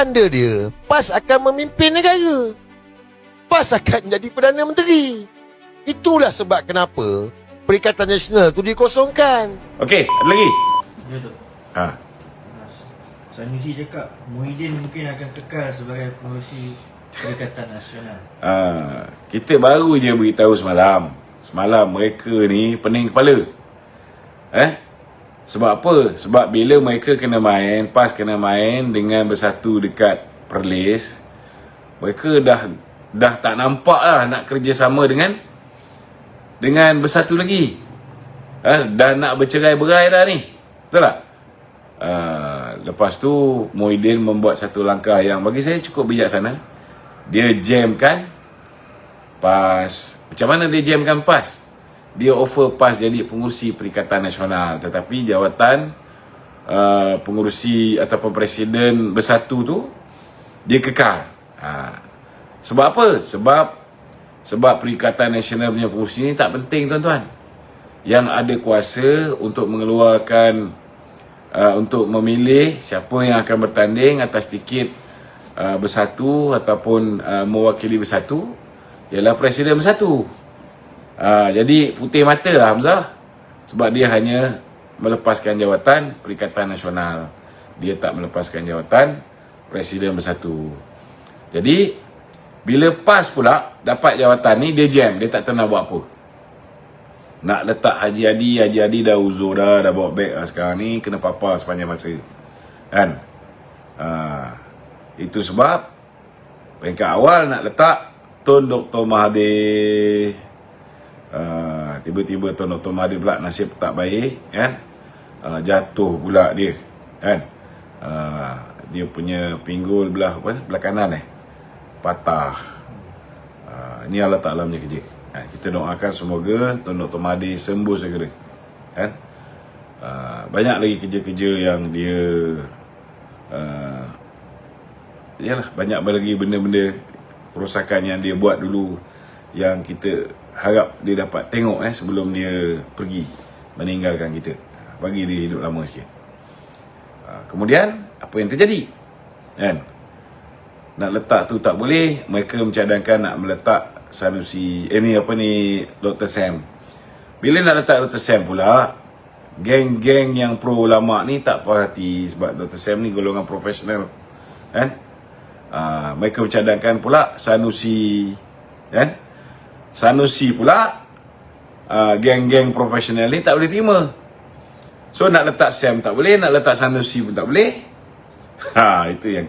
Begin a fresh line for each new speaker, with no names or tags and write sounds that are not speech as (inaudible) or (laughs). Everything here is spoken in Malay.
tanda dia PAS akan memimpin negara. PAS akan menjadi Perdana Menteri. Itulah sebab kenapa Perikatan Nasional tu dikosongkan.
Okey, ada lagi?
Ya tu.
Ha.
Sanusi cakap Muhyiddin mungkin akan kekal sebagai pengurusi Perikatan Nasional.
Ha. Kita baru je beritahu semalam. Semalam mereka ni pening kepala. Eh? Sebab apa? Sebab bila mereka kena main, PAS kena main dengan bersatu dekat Perlis, mereka dah dah tak nampak lah nak kerjasama dengan dengan bersatu lagi. Ha? Dah nak bercerai-berai dah ni. Betul tak? Uh, lepas tu Muhyiddin membuat satu langkah yang bagi saya cukup bijaksana. Dia jamkan PAS. Macam mana dia jamkan PAS? Dia offer PAS jadi pengurusi Perikatan Nasional tetapi jawatan uh, pengurusi ataupun presiden bersatu tu dia kekal. Ha. Sebab apa? Sebab sebab Perikatan Nasional punya pengurusi ni tak penting tuan-tuan. Yang ada kuasa untuk mengeluarkan uh, untuk memilih siapa yang akan bertanding atas tiket uh, bersatu ataupun uh, mewakili bersatu ialah presiden bersatu. Uh, jadi putih mata lah Hamzah sebab dia hanya melepaskan jawatan Perikatan Nasional. Dia tak melepaskan jawatan presiden bersatu. Jadi bila PAS pula dapat jawatan ni dia jam, dia tak tahu buat apa. Nak letak Haji Adi, Haji Adi dah uzur dah, dah bawa beg lah sekarang ni, kena papa sepanjang masa. Kan? Uh, itu sebab peringkat awal nak letak Tun Dr. Mahathir. Uh, tiba-tiba Tun Dr. Mahathir pula nasib tak baik. Kan? Uh, jatuh pula dia. Kan? Uh, dia punya pinggul belah apa? Belah kanan eh. Patah. Uh, ini Allah Ta'ala punya kerja. Ha, kita doakan semoga Tuan Dr. Mahdi sembuh segera. Kan? Uh, banyak lagi kerja-kerja yang dia uh, yalah banyak lagi benda-benda kerosakan yang dia buat dulu yang kita harap dia dapat tengok eh sebelum dia pergi meninggalkan kita. Bagi dia hidup lama sikit. Uh, kemudian apa yang terjadi? Kan? Nak letak tu tak boleh, mereka mencadangkan nak meletak Sanusi, eh ni apa ni Dr. Sam. Bila nak letak Dr. Sam pula, geng-geng yang pro ulama ni tak puas hati sebab Dr. Sam ni golongan profesional. Kan? Uh, mereka mencadangkan pula Sanusi kan? Sanusi pula uh, geng-geng profesional ni tak boleh terima. So nak letak Sam tak boleh, nak letak Sanusi pun tak boleh. (laughs) Ha itu yang